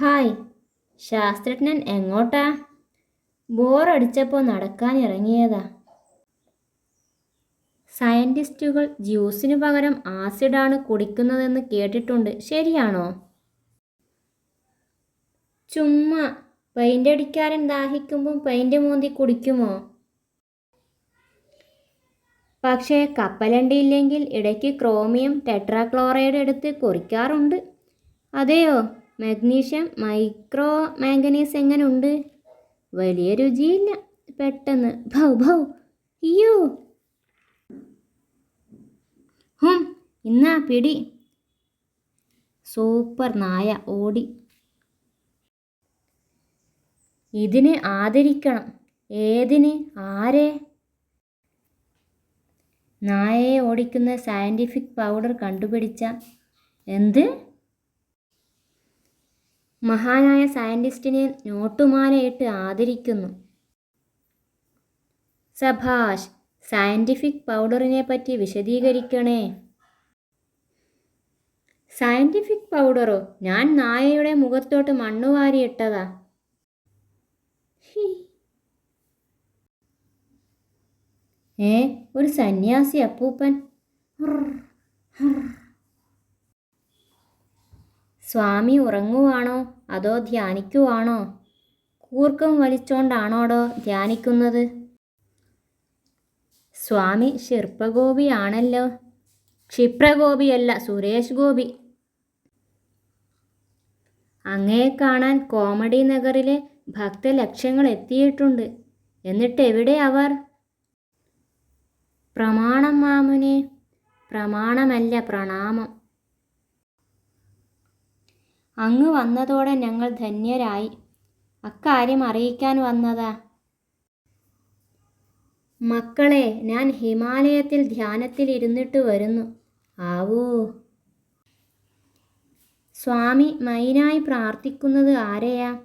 Hi. ശാസ്ത്രജ്ഞൻ എങ്ങോട്ടാ? ബോറടിച്ചപ്പോൾ നടക്കാൻ ഇറങ്ങിയതാ സയന്റിസ്റ്റുകൾ ജ്യൂസിനു പകരം ആസിഡാണ് കുടിക്കുന്നതെന്ന് കേട്ടിട്ടുണ്ട്. ശരിയാണോ? ചുമ്മാ പെയിന്റ് അടിക്കാരൻ ദാഹിക്കുമ്പോൾ പെയിന്റ് മൂന്തി കുടിക്കുമോ? പക്ഷേ കപ്പലണ്ടിയില്ലെങ്കിൽ ഇടയ്ക്ക് ക്രോമിയം ടെട്രാക്ലോറൈഡ് എടുത്ത് കുറിക്കാറുണ്ട്. അതെയോ? മഗ്നീഷ്യം മൈക്രോ മാംഗനീസ് എങ്ങനെയുണ്ട് വലിയ രുചിയില്ല. പെട്ടെന്ന്. ഭൗ ഭൗ. അയ്യോ. ഹും ഇന്നാ പിടി. സൂപ്പർ നായ ഓടി. ഇതിനെ ആദരിക്കണം. ഏതിന്? ആരെ? നായയെ ഓടിക്കുന്ന സയന്റിഫിക് പൗഡർ കണ്ടുപിടിച്ച എന്ത്? മഹാനായ സയന്റിസ്റ്റിനെ നോട്ടുമാലയിട്ട് ആദരിക്കുന്നു. സഭാഷ് സയന്റിഫിക് പൗഡറിനെ പറ്റി വിശദീകരിക്കണേ. സയന്റിഫിക് പൗഡറോ? ഞാൻ നായയുടെ മുഖത്തോട്ട് മണ്ണുവാരിയിട്ടതാ ഏ ഒരു സന്യാസി അപ്പൂപ്പൻ. ഹർ ഹുർ. സ്വാമി ഉറങ്ങുവാണോ? അതോ ധ്യാനിക്കുവാണോ? കൂർക്കം വലിച്ചോണ്ടാണോടോ ധ്യാനിക്കുന്നത്? സ്വാമി ശിർപ്പഗോപിയാണല്ലോ. ക്ഷിപ്രഗോപിയല്ല സുരേഷ് ഗോപി. അങ്ങയെ കാണാൻ കോമഡി നഗറിലെ ഭക്തലക്ഷ്യങ്ങൾ എത്തിയിട്ടുണ്ട്. എന്നിട്ട് എവിടെ അവർ? പ്രമാണം മാമുനെ. പ്രമാണമല്ല പ്രണാമം. അങ്ങ് വന്നതോടെ ഞങ്ങൾ ധന്യരായി. അക്കാര്യം അറിയിക്കാൻ വന്നതാ. മക്കളെ ഞാൻ ഹിമാലയത്തിൽ ധ്യാനത്തിൽ ഇരുന്നിട്ട് വരുന്നു. ആവൂ. സ്വാമി മൈനായി പ്രാർത്ഥിക്കുന്നത് ആരെയാ?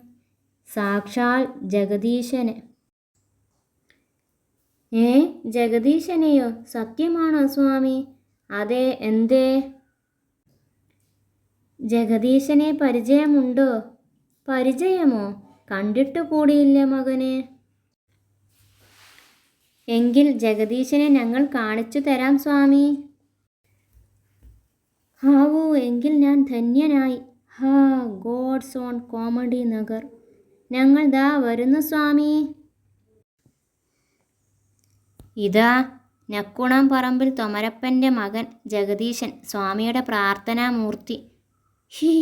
സാക്ഷാൽ ജഗദീശന്. ഏ ജഗദീശനെയോ? സത്യമാണോ സ്വാമി? അതെ എന്തേ? ജഗദീശനെ പരിചയമുണ്ടോ? പരിചയമോ? കണ്ടിട്ടു കൂടിയില്ല മകനെ. എങ്കിൽ ജഗദീശനെ ഞങ്ങൾ കാണിച്ചു തരാം സ്വാമി. ഹാവൂ എങ്കിൽ ഞാൻ ധന്യനായി. ഹാ ഗോഡ്സ് ഓൺ കോമഡി നഗർ. ഞങ്ങൾ ദാ വരുന്നു സ്വാമി. ഇതാ നക്കുണം പറമ്പിൽ തൊമരപ്പന്റെ മകൻ ജഗദീശൻ സ്വാമിയുടെ പ്രാർത്ഥനാമൂർത്തി. ഹീ